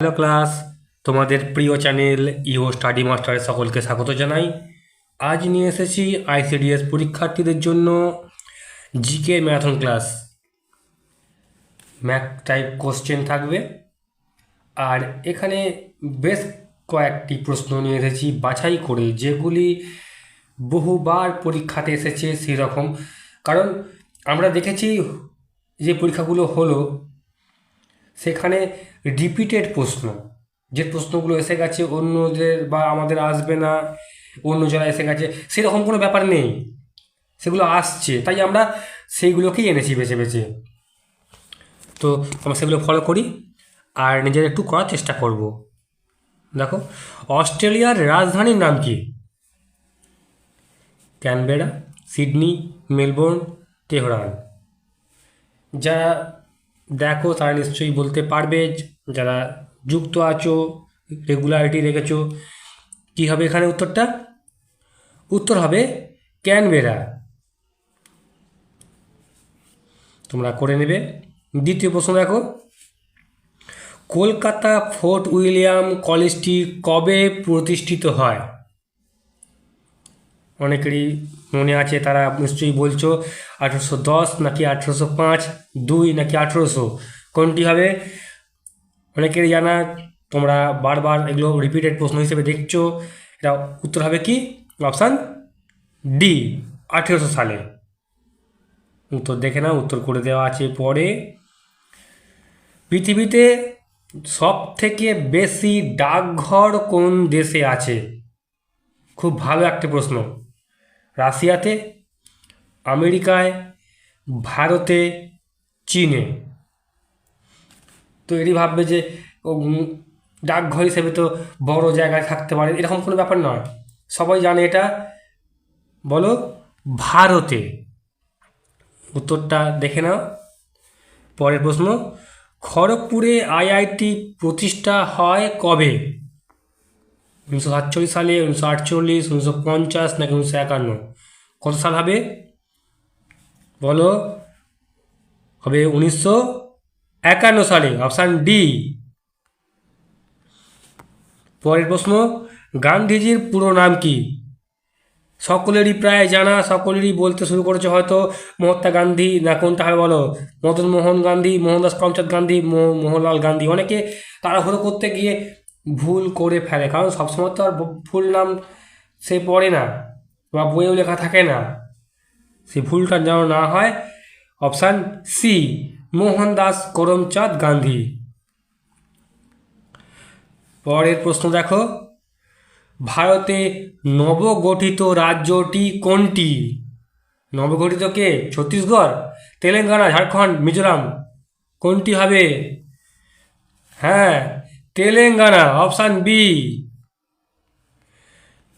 Hello class, তোমাদের প্রিয় channel ইও স্টাডি মাস্টারের সকলকে স্বাগত জানাই। আজ নিয়ে এসেছি আইসিডিএস পরীক্ষার্থীদের জন্য GK marathon class. Math type question থাকবে। আর এখানে বেশ কয়েকটি প্রশ্ন নিয়ে এসেছি বাছাই করে, যেগুলি বহুবার পরীক্ষাতে এসেছে সেরকম। কারণ আমরা দেখেছি যে পরীক্ষাগুলো হলো সেখানে রিপিটেড প্রশ্ন। যে প্রশ্নগুলো এসে গেছে, অন্যদের বা আমাদের আসবে না, অন্য যারা এসে গেছে, সেরকম কোনো ব্যাপার নেই। সেগুলো আসছে, তাই আমরা সেইগুলোকেই এনেছি বেছে বেছে। তো আমরা সেগুলো ফলো করি আর নিজের একটু করার চেষ্টা করব। দেখো, অস্ট্রেলিয়ার রাজধানীর নাম কি? Canberra, Sydney, Melbourne, Tehran. যারা দেখো তারা নিশ্চয়ই বলতে পারবে যারা যুক্ত আছো রেগুলারিটি রেখেছো, কী হবে এখানে উত্তরটা? উত্তর হবে ক্যানবেরা। তোমরা করে নেবে। দ্বিতীয় প্রশ্ন দেখো। কলকাতা ফোর্ট উইলিয়াম কলেজটি কবে প্রতিষ্ঠিত হয়? অনেকেরই মনে আছে, তারা নিশ্চয়ই বলছো, আঠেরোশো দশ নাকি আঠেরোশো পাঁচ, দুই নাকি আঠেরোশো, কোনটি হবে? অনেকেরই জানা, তোমরা বারবার এগুলো রিপিটেড প্রশ্ন হিসেবে দেখছ। এটা উত্তর হবে কি? অপশান ডি আঠেরোশো সালে। উত্তর দেখে নাও, উত্তর করে দেওয়া আছে পরে। পৃথিবীতে সব থেকে বেশি ডাকঘর কোন দেশে আছে? খুব ভালো একটা প্রশ্ন। রাশিয়াতে, আমেরিকায়, ভারতে, চীনে। তো এরই ভাববে যে ডাকঘর হিসেবে তো বড় জায়গায় থাকতে পারে। এরকম কোনো ব্যাপার নয়। সবাই জানে এটা। বলো, ভারতে। উত্তরটা দেখে নাও। পরের প্রশ্ন, খড়গপুরে আইআইটি প্রতিষ্ঠা হয় কবে? উনিশশো সাতচল্লিশ সালে, উনিশশো আটচল্লিশ, উনিশশো পঞ্চাশ নাকি উনিশশো একান্ন? কত সাল হবে? বলো। হবে উনিশশো একান্ন সালে, অপশান ডি। পরের প্রশ্ন, গান্ধীজির পুরো নাম কি? সকলেরই প্রায় জানা, সকলেরই বলতে শুরু করেছে হয়তো মহাত্মা গান্ধী না কোনটা হবে বলো? মদন মোহন গান্ধী, মোহনদাস করমচাঁদ গান্ধী মোহনলাল গান্ধী, অনেকে তাড়াহুড়ো করতে গিয়ে ভুল করে ফেলে। কারণ সবসময় তো আর ফুল নাম সে পড়ে না বা বইয়েও লেখা থাকে না। সে ভুলটা যেন না হয় অপশান সি মোহনদাস করমচাঁদ গান্ধী। পরের প্রশ্ন দেখো, ভারতে নবগঠিত রাজ্যটি কোনটি? নবগঠিত কে? ছত্তিশগড়, তেলেঙ্গানা, ঝাড়খণ্ড, মিজোরাম। কোনটি হবে? হ্যাঁ তেলেঙ্গানা, অপশান বি।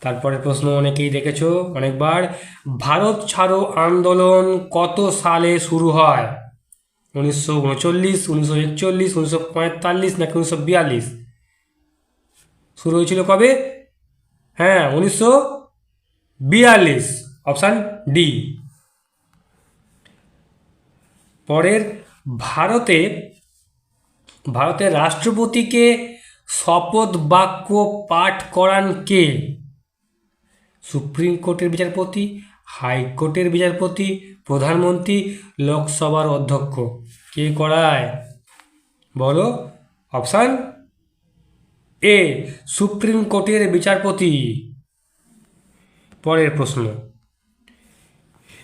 তারপরে প্রশ্ন অনেকেই দেখেছ অনেকবার। ভারত ছাড়ো আন্দোলন কত সালে শুরু হয়? উনিশশো উনচল্লিশ, উনিশশো একচল্লিশ, উনিশশো পঁয়তাল্লিশ নাকি উনিশশো বিয়াল্লিশ? শুরু হয়েছিল কবে? হ্যাঁ উনিশশো বিয়াল্লিশ, অপশান ডি। পরের, ভারতে ভারতের রাষ্ট্রপতিকে শপথ বাক্য পাঠ করান কে? সুপ্রিম কোর্টের বিচারপতি, হাইকোর্টের বিচারপতি, প্রধানমন্ত্রী, লোকসভার অধ্যক্ষ। কে করায়? বলো, অপশান এ, সুপ্রিম কোর্টের বিচারপতি। পরের প্রশ্ন,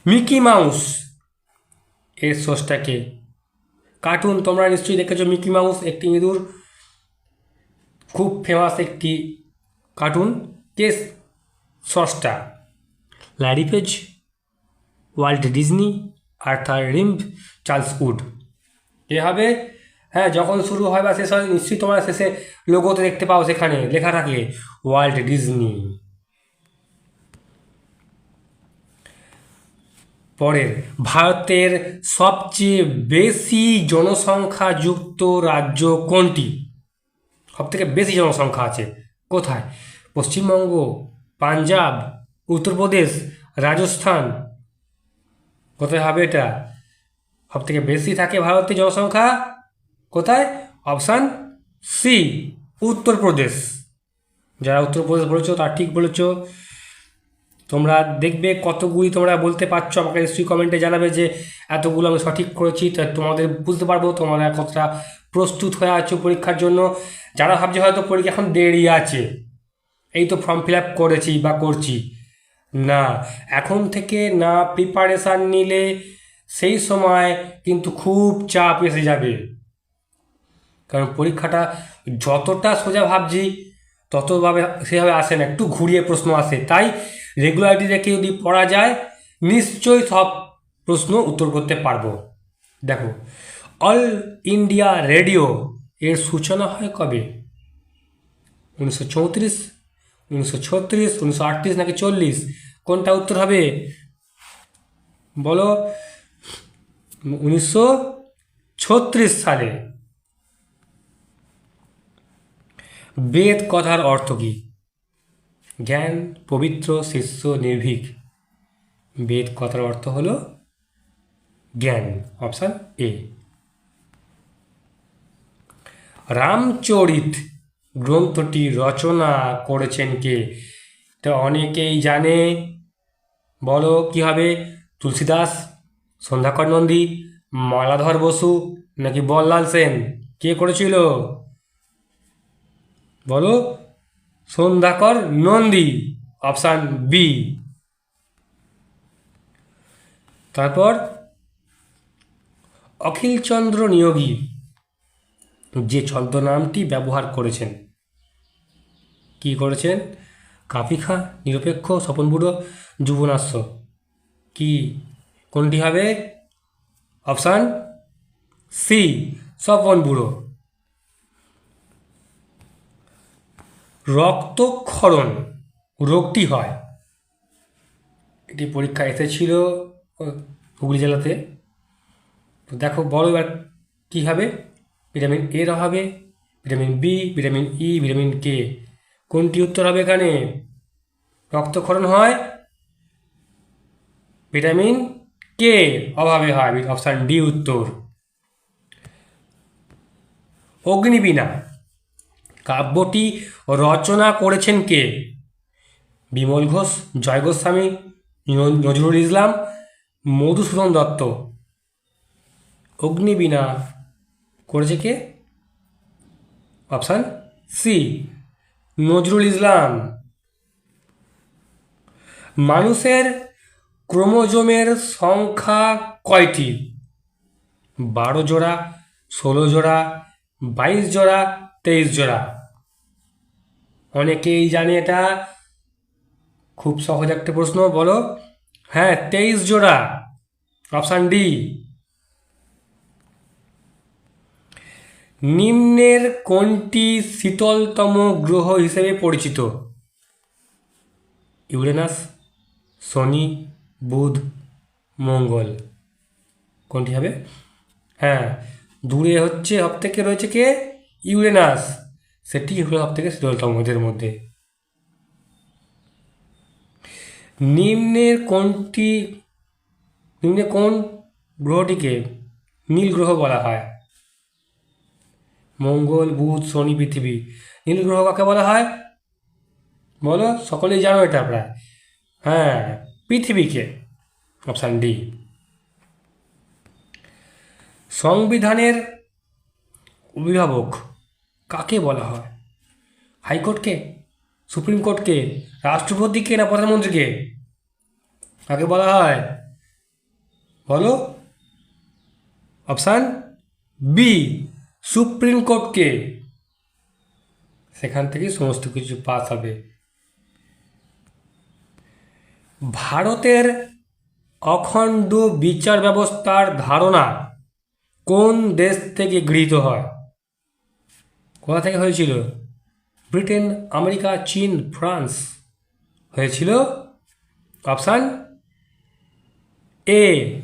মিকি মাউস এর সোর্সটাকে কার্টুন তোমরা নিশ্চয়ই দেখেছ মিকি মাউস, একটি ইঁদুর খুব ফেমাস একটি কার্টুন, কেস সসটা Larry Page Walt Disney Arthur Rimpa Charles Wood এভাবে হ্যাঁ যখন শুরু হয় বা শেষ হয়, নিশ্চয়ই তোমরা শেষে লোগোতে দেখতে পাও সেখানে, লেখা থাকে ওয়ার্ল্ড ডিজনি পরের ভারতের সবচেয়ে বেশি জনসংখ্যাযুক্ত রাজ্য কোনটি? সবথেকে বেশি জনসংখ্যা আছে কোথায়? পশ্চিমবঙ্গ, পাঞ্জাব, উত্তরপ্রদেশ, রাজস্থান। কোথায় হবে এটা? সবথেকে বেশি থাকে ভারতের জনসংখ্যা কোথায়? Option C, Uttar Pradesh. যারা উত্তরপ্রদেশ বলেছ, তারা ঠিক বলেছ। তোমরা দেখবে কতগুলি তোমরা বলতে পারছ, আমাকে নিশ্চয়ই কমেন্টে জানাবে যে এতগুলো আমি সঠিক করেছি, তা তোমাদের বুঝতে পারব, তোমরা কতটা প্রস্তুত হয়ে আছো পরীক্ষার জন্য। যারা ভাবছে হয়তো পরীক্ষা এখন দেরি আছে, এই তো ফর্ম ফিল আপ করেছি বা করছি। না, এখন থেকে না প্রিপারেশান নিলে সেই সময় কিন্তু খুব চাপ এসে যাবে। কারণ পরীক্ষাটা যতটা সোজা ভাবছি, ততভাবে সেভাবে আসে না, একটু ঘুরিয়ে প্রশ্ন আসে। তাই রেগুলারিটি রেখে যদি পড়া যায়, নিশ্চয়ই সব প্রশ্ন উত্তর করতে পারব। দেখো অল ইন্ডিয়া রেডিও এর সূচনা হয় কবে? উনিশশো চৌত্রিশ, উনিশশো ছত্রিশ, উনিশশো আটত্রিশ নাকি চল্লিশ? কোনটা উত্তর হবে? বলো, উনিশশো ছত্রিশ সালে বেদ কথার অর্থ কী? জ্ঞান, পবিত্র, শিষ্য, নির্ভীক। বেদ কথার অর্থ হলো জ্ঞান, অপশান এ। রামচরিত গ্রন্থটি রচনা করেছেন কে? তো অনেকেই জানে। বলো, কি হবে? তুলসীদাস, সন্ধ্যাকর নন্দী, মালাধর বসু, নাকি বল্লাল সেন? কে করেছিল? বলো সন্ধ্যাকর নন্দী অপশান বি তারপর, অখিলচন্দ্র নিয়োগী, যে ছদ্মনামটি ব্যবহার করেছেন। কি করেছেন? কাফিখা নিরপেক্ষ, স্বপন বুড়ো, যুবনাশ্য। কি? কোনটি হবে? অপশান সি স্বপন রক্তক্ষরণ রোগটি হয়। এটি পরীক্ষা এসেছিল হুগলি জেলাতে। তো দেখো বড় এবার কী হবে? ভিটামিন এর হবে, vitamin B vitamin E vitamin K কোনটি উত্তর হবে এখানে? রক্তক্ষরণ হয়, ভিটামিন কে অভাবে হয়, অপশান ডি উত্তর। অগ্নিবীণা। কাব্যটি রচনা করেছেন কে? বিমল ঘোষ, জয় গোস্বামী নজরুল ইসলাম, মধুসূদন দত্ত। অগ্নিবীণা করেছে কে? Option C, Nazrul Islam. মানুষের ক্রোমোজোমের সংখ্যা কয়টি? বারো জোড়া, ষোলো জোড়া, বাইশ জোড়া, তেইশ জোড়া। অনেকেই জানে এটা। খুব সহজ একটা প্রশ্ন, বলো। হ্যাঁ তেইশ জোড়া, অপশান ডি। নিম্নের কোনটি শীতলতম গ্রহ হিসেবে পরিচিত? ইউরেনাস, শনি, বুধ, মঙ্গল। কোনটি হবে? হ্যাঁ দূরে হচ্ছে সব থেকে রয়েছে কে? ইউরেনাস। সেটি হলো সব থেকে শীতলতম এদের মধ্যে। নিম্নের কোনটি নিম্নে কোন গ্রহটিকে নীল গ্রহ বলা হয়। মঙ্গল, বুধ, শনি, পৃথিবী। নীল গ্রহ কাকে বলা হয়? বলো, সকলেই জানো এটা প্রায়। হ্যাঁ পৃথিবীকে অপশান ডি সংবিধানের অভিভাবক কাকে বলা হয়? হাইকোর্টকে? সুপ্রিম কোর্টকে? রাষ্ট্রপতিকে না প্রধানমন্ত্রীকে? কাকে বলা হয়? বলো। অপশান বি, সুপ্রিম কোর্টকে। সেখান থেকে সমস্ত কিছু পাস হবে। ভারতের অখণ্ড বিচার ব্যবস্থার ধারণা কোন দেশ থেকে গৃহীত হয়? কোথা থেকে হয়েছিল? ব্রিটেন, আমেরিকা, চীন, ফ্রান্স। হয়েছিল অপশান এ,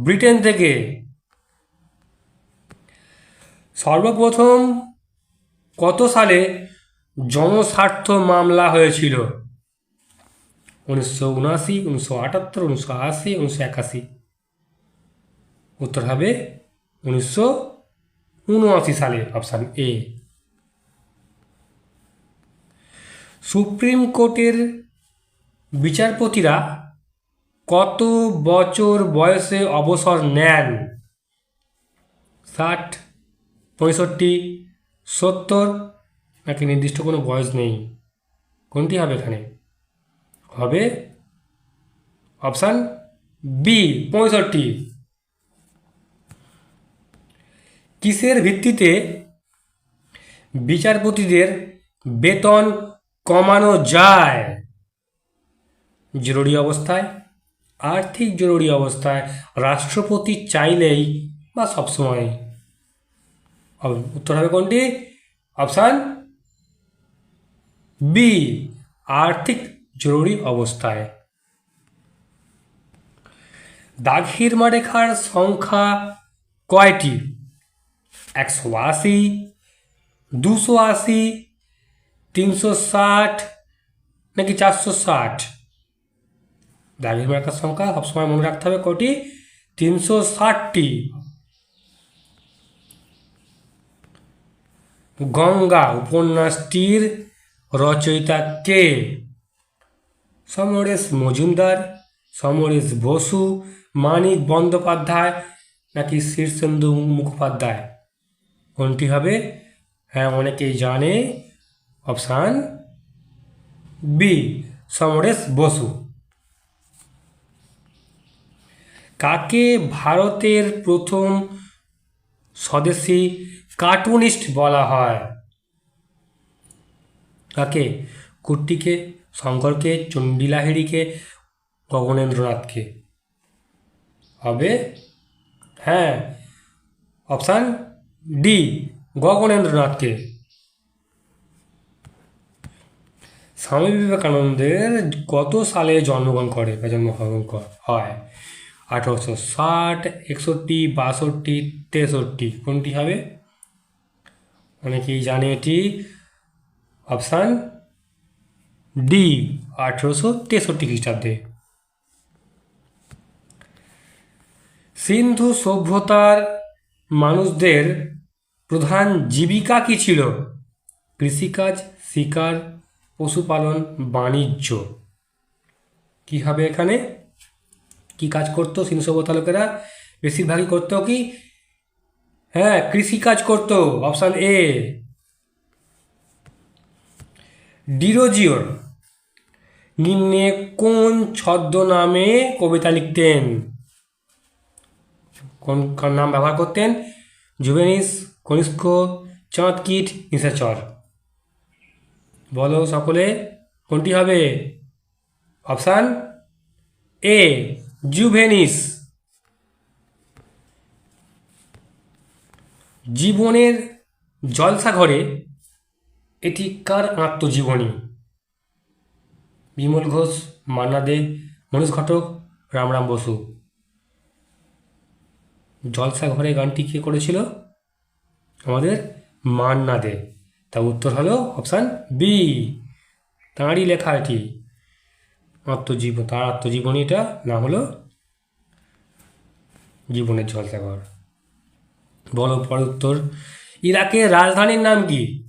ব্রিটেন থেকে। সর্বপ্রথম কত সালে জনস্বার্থ মামলা হয়েছিল? উনিশশো উনআশি, উনিশশো আটাত্তর, উনিশশো আশি, উনিশশো একাশি। উত্তর হবে উনিশশো উনআশি সালে, অপশান এ। সুপ্রিম কোর্টের বিচারপতিরা কত বছর বয়সে অবসর নেন? ষাট, পঁয়ষট্টি, সত্তর? নাকি নির্দিষ্ট কোনো বয়স নেই? কোনটি হবে এখানে? হবে অপশান বি, পঁয়ষট্টি। কিসের ভিত্তিতে বিচারপতিদের বেতন কমানো যায়। জরুরি অবস্থায়, আর্থিক জরুরি অবস্থায় রাষ্ট্রপতি চাইলেই বা সবসময় উত্তর হবে কোনটি? অপশান বি, আর্থিক জরুরি অবস্থায়। দাঘিরমা রেখার সংখ্যা কয়টি? একশো আশি, দুশো আশি তিনশো ষাট নাকি চারশো ষাট? দাঘিরমা রেখার সংখ্যা সবসময় মনে রাখতে হবে কটি? তিনশো ষাটটি। গঙ্গা উপন্যাসটির রচয়িতা কে? সমরেশ মজুমদার, সমরেশ বসু, মানিক বন্দ্যোপাধ্যায় নাকি শীর্ষেন্দু মুখোপাধ্যায়? কোনটি হবে? হ্যাঁ অনেকেই জানে। Option B, Samaresh Basu. কাকে ভারতের প্রথম স্বদেশী কার্টুনিস্ট বলা হয়? কাকে? কুট্টিকে, শঙ্করকে, চণ্ডীলাহিড়িকে, গগনেন্দ্রনাথকে। হবে? হ্যাঁ। অপশান ডি, গগনেন্দ্রনাথকে। স্বামী বিবেকানন্দের কত সালে জন্মগ্রহণ করে বা জন্মগ্রহণ হয়? আঠারোশো ষাট, একষট্টি, বাষট্টি, তেষট্টি। কোনটি হবে? অনেকেই জানে এটি। অপশান ডি, আঠেরোশো তেষট্টি খ্রিস্টাব্দে। সিন্ধু সভ্যতার মানুষদের প্রধান জীবিকা কি ছিল? কৃষিকাজ, শিকার পশুপালন, বাণিজ্য। কি হবে এখানে? কি কাজ করতো সভ্যতা লোকেরা? বেশিরভাগই করতো কি? হ্যাঁ কৃষিকাজ করতো অপশান এ ডিরোজিওর। নিম্নে কোন ছদ্মনামে কবিতা লিখতেন? কোন কোন নাম ব্যবহার করতেন? জুভেনিস, কনিষ্ক, চাঁদকিট, নিশাচর। বলো সকলে, কোনটি হবে? অপশান এ, জুভেনিস। জীবনের জলসাঘরে এটি কার আত্মজীবনী? বিমল ঘোষ, মান্না দে, মনীষ ঘটক, রামরাম বসু। জলসা ঘরে গানটি কে করেছিল? আমাদের মান্না দে। তার উত্তর হলো অপশান বি তাঁরই লেখা এটি। আত্মজীবন তার আত্মজীবনীটা না হলো জীবনের জলসাঘর বলো পর উত্তর। ইরাকের রাজধানীর নাম কি?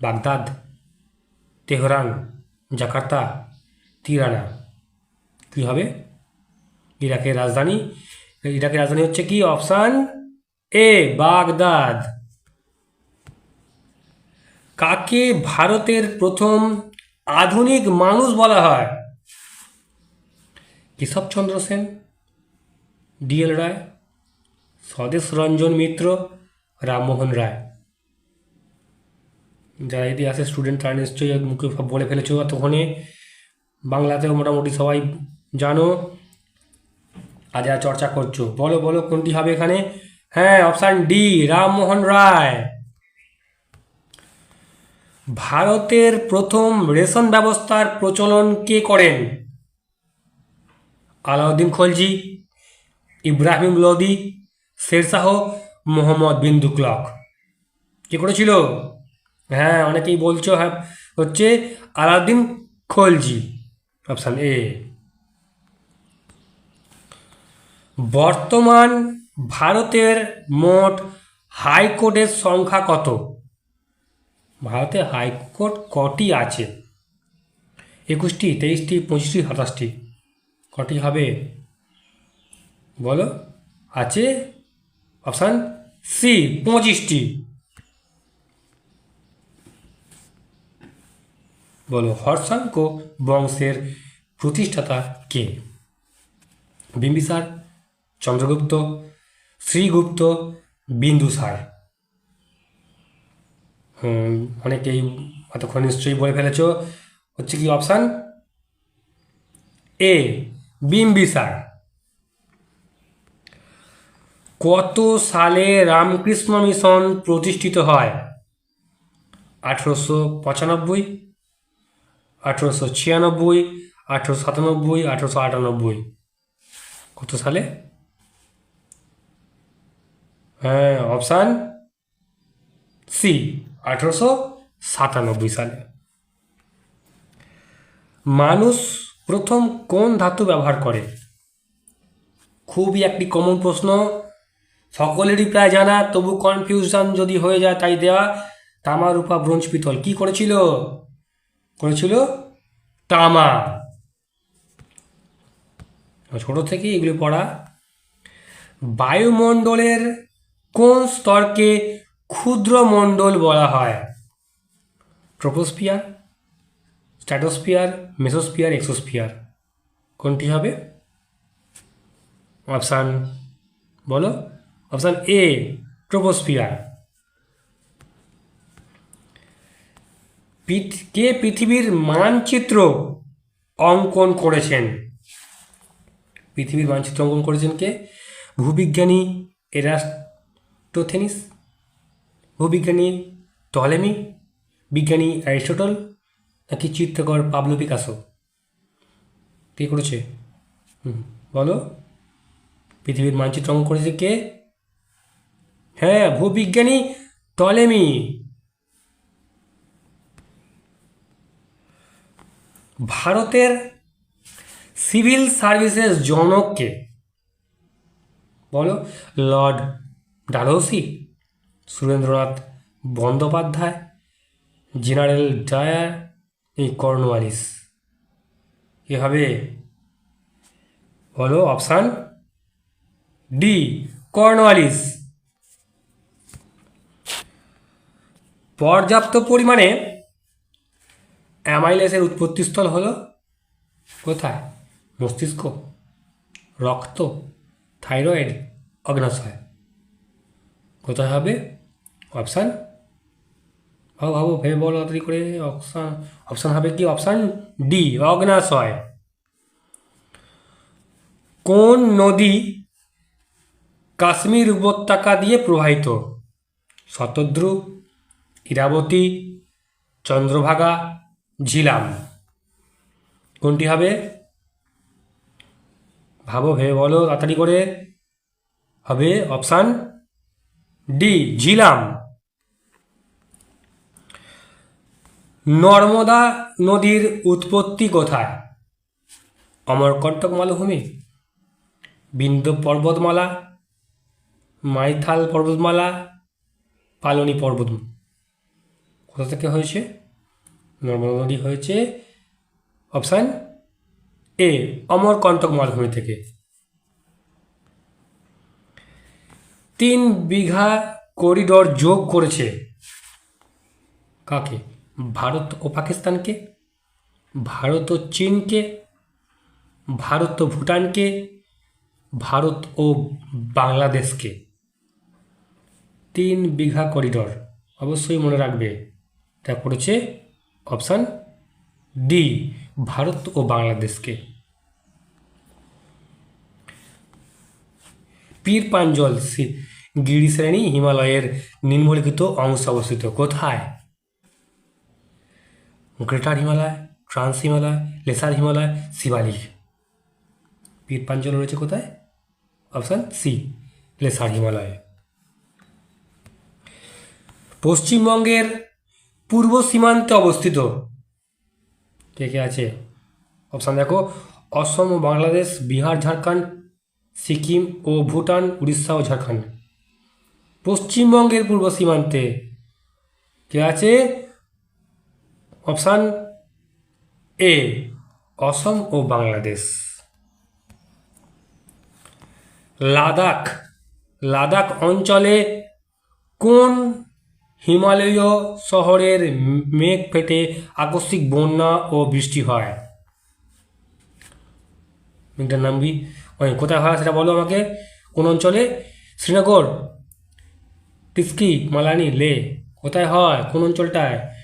Baghdad, Tehran, Jakarta, Tirana. কী হবে? ইরাকের রাজধানী ইরাকের রাজধানী হচ্ছে কি? Option A Baghdad. কাকে ভারতের প্রথম আধুনিক মানুষ বলা হয়? কেশবচন্দ্র সেন ডিএল রায়, স্বদেশ রঞ্জন মিত্র, রামমোহন রায়। যারা ইতিহাসের স্টুডেন্ট তারা নিশ্চয়ই মুখে বলে ফেলেছো। তখনই বাংলাতেও মোটামুটি সবাই জানো আর চর্চা করছ। বলো বলো, কোনটি হবে এখানে? হ্যাঁ অপশান ডি রামমোহন রায়। ভারতের প্রথম রেশন ব্যবস্থার প্রচলন কে করেন? আলাউদ্দিন খলজি, ইব্রাহিম লোদি শেরশাহ মোহাম্মদ বিন তুগলক কে করেছিল? হ্যাঁ অনেকেই বলছো হ্যাঁ হচ্ছে আলাউদ্দিন খলজি। Option A. বর্তমান ভারতের মোট হাইকোর্টের সংখ্যা কত? ভারতে হাইকোর্ট কটি আছে? একুশটি, তেইশটি, পঁচিশটি, সাতাশটি। কটি হবে? বলো। আছে অপশান সি, পঁচিশটি। বলো হর্ষাঙ্ক বংশের প্রতিষ্ঠাতা কে? বিম্বিসার, চন্দ্রগুপ্ত, শ্রীগুপ্ত, বিন্দুসার। অনেকেই এতক্ষণ নিশ্চয়ই বলে ফেলেছ। হচ্ছে কি অপশান এ বিম্বিসার কত সালে রামকৃষ্ণ মিশন প্রতিষ্ঠিত হয়? আঠেরোশো পঁচানব্বই, আঠেরোশো ছিয়ানব্বই, আঠেরোশো সাতানব্বই, আঠেরোশো আটানব্বই। কত সালে? হ্যাঁ অপশান সি আঠেরোশো সাতানব্বই সালে। মানুষ প্রথম কোন ধাতু ব্যবহার করে? খুবই একটি কমন প্রশ্ন। সকলেরই প্রায় জানা, তবু কনফিউশন যদি হয়ে যায় তাই দেওয়া তামা রূপা ব্রোঞ্জ পিতল। কি করেছিল? করেছিল তামা। ছোট থেকে এগুলো পড়া। বায়ুমণ্ডলের কোন স্তরকে ক্ষুদ্র মণ্ডল বলা হয়। Troposphere stratosphere mesosphere, exosphere. কোনটি হবে? অপশান বলো। Option A, troposphere. পৃথ- কে পৃথিবীর মানচিত্র অঙ্কন করেছেন? পৃথিবীর মানচিত্র অঙ্কন করেছেন কে? ভূবিজ্ঞানী এরাস্টোথেনিস। ভূবিজ্ঞানী টলেমি বিজ্ঞানী অ্যারিস্টটল নাকি চিত্রকর পাবলো পিকাসো? কে করেছে? হুম, বলো। পৃথিবীর মানচিত্র অঙ্কন করেছে কে? হ্যাঁ ভূবিজ্ঞানী টলেমি। ভারতের সিভিল সার্ভিসেস জনককে বলো Lord Dalhousie Surendranath Bandyopadhyay, General Dyer এই কর্নওয়ালিস। হবে বলো অপশান ডি, কর্নওয়ালিস। পর্যাপ্ত পরিমাণে অ্যামাইলেসের উৎপত্তিস্থল হলো কোথায়? মস্তিষ্ক, রক্ত, থাইরয়েড, অগ্নাশয়। কোথায় হবে? অপশান ভাবো ভাবো ভেবে বলো তাড়াতাড়ি করে অপশান অপশান হবে কি অপশান ডি অগ্নাশয় কোন নদী কাশ্মীর উপত্যকা দিয়ে প্রবাহিত? শতদ্রু ইরাবতী, চন্দ্রভাগা, ঝিলাম। কোনটি হবে? ভাবো, ভেবে বলো, তাড়াতাড়ি করে। হবে অপশান ডি ঝিলাম। নর্মদা নদীর উৎপত্তি কোথায়? অমরকণ্টক মালভূমি বিন্ধ্য পর্বতমালা, মাইথাল পর্বতমালা, পালনি পর্বত কোথা থেকে হয়েছে? নর্মদা নদী হয়েছে অপশান এ অমরকণ্টক মালভূমি থেকে। তিন বিঘা করিডর যোগ করেছে কাকে? ভারত ও পাকিস্তানকে, ভারত ও চীনকে, ভারত ও ভুটানকে, ভারত ও বাংলাদেশকে। তিন বিঘা করিডর অবশ্যই মনে রাখবে। এটা করেছে অপশান ডি, ভারত ও বাংলাদেশকে। পীর পাঞ্জল গিরিশ্রেণী হিমালয়ের নিম্নলিখিত অংশ অবস্থিত কোথায়? Greater Himalaya trans Himalaya lesser Himalaya Shivalik Pir Panjal রয়েছে কোথায় অপশান সি লেসার হিমালয়ে পশ্চিমবঙ্গের পূর্ব সীমান্তে অবস্থিত কে কে আছে অপশান দেখো অসম ও বাংলাদেশ বিহার ঝাড়খণ্ড সিকিম ও ভুটান উড়িষ্যা ও ঝাড়খণ্ড পশ্চিমবঙ্গের পূর্ব সীমান্তে কে আছে অপশান এ, অসম ও বাংলাদেশ। লাদাখ লাদাখ অঞ্চলে কোন হিমালয় শহরের মেঘ ফেটে আকস্মিক বন্যা ও বৃষ্টি হয়? মেঘটার নাম কি? কোথায় হয় সেটা বলো আমাকে। কোন অঞ্চলে? শ্রীনগর টিস্কি মালানি, লে। কোথায় হয়? কোন অঞ্চলটায়?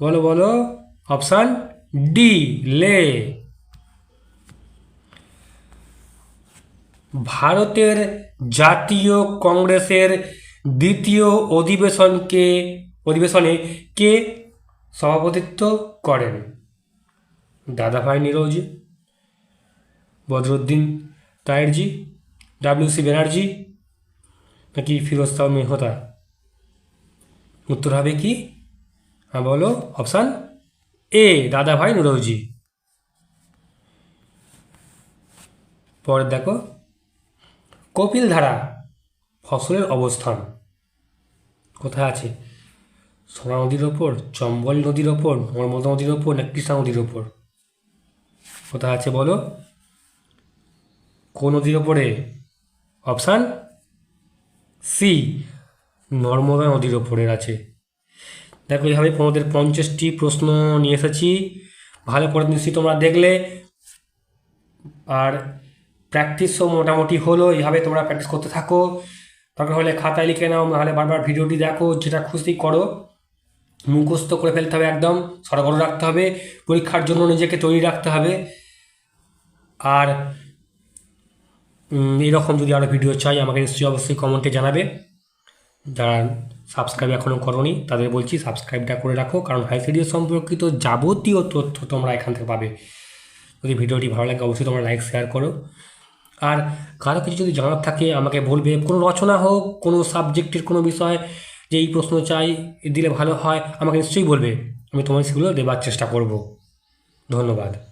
বলো বলো। অপশান ডি, লে। ভারতের জাতীয় কংগ্রেসের দ্বিতীয় অধিবেশনকে, অধিবেশনে কে সভাপতিত্ব করেন? দাদাভাই নিরোজি, বদরুদ্দিন তায়েরজি ডাব্লিউসি ব্যানার্জি নাকি ফিরোজ শাহ মেহতা? উত্তর হবে কি? হ্যাঁ বলো অপশান এ দাদাভাই নুরৌজি পরে দেখো কপিল ধারা ফসলের অবস্থান। কোথায় আছে? সোনা নদীর ওপর, চম্বল নদীর ওপর, নর্মদা নদীর ওপর, না কৃষ্ণা নদীর ওপর? কোথায় আছে বলো? কোন নদীর ওপরে? অপশান সি নর্মদা নদীর ওপরে আছে। দেখো এইভাবে তোমাদের পঞ্চাশটি প্রশ্ন নিয়ে এসেছি। ভালো করে নিশ্চয়ই তোমরা দেখলে। আর প্র্যাকটিসও মোটামুটি হলো এইভাবে তোমরা প্র্যাকটিস করতে থাকো। দরকার হলে খাতায় লিখে নাও নাহলে বারবার ভিডিওটি দেখো, যেটা খুশি করো। মুখস্থ করে ফেলতে হবে একদম সরগর রাখতে হবে, পরীক্ষার জন্য নিজেকে তৈরি রাখতে হবে। আর এরকম যদি আরও ভিডিও চাই, আমাকে নিশ্চয়ই অবশ্যই কমেন্টে জানাবে। যারা সাবস্ক্রাইব এখনও করনি, তাদের বলছি সাবস্ক্রাইবটা করে রাখো, কারণ হাইসিডিও সম্পর্কিত যাবতীয় তথ্য তোমরা এখান থেকে পাবে। যদি ভিডিওটি ভালো লাগে, অবশ্যই তোমরা লাইক শেয়ার করো। আর কারও কিছু যদি জানার থাকে, আমাকে বলবে, কোনো রচনা হোক, কোনো সাবজেক্টের কোনো বিষয় যে এই প্রশ্ন চাই, দিলে ভালো হয়, আমাকে নিশ্চয়ই বলবে। আমি তোমার সেগুলো দেবার চেষ্টা করব। ধন্যবাদ।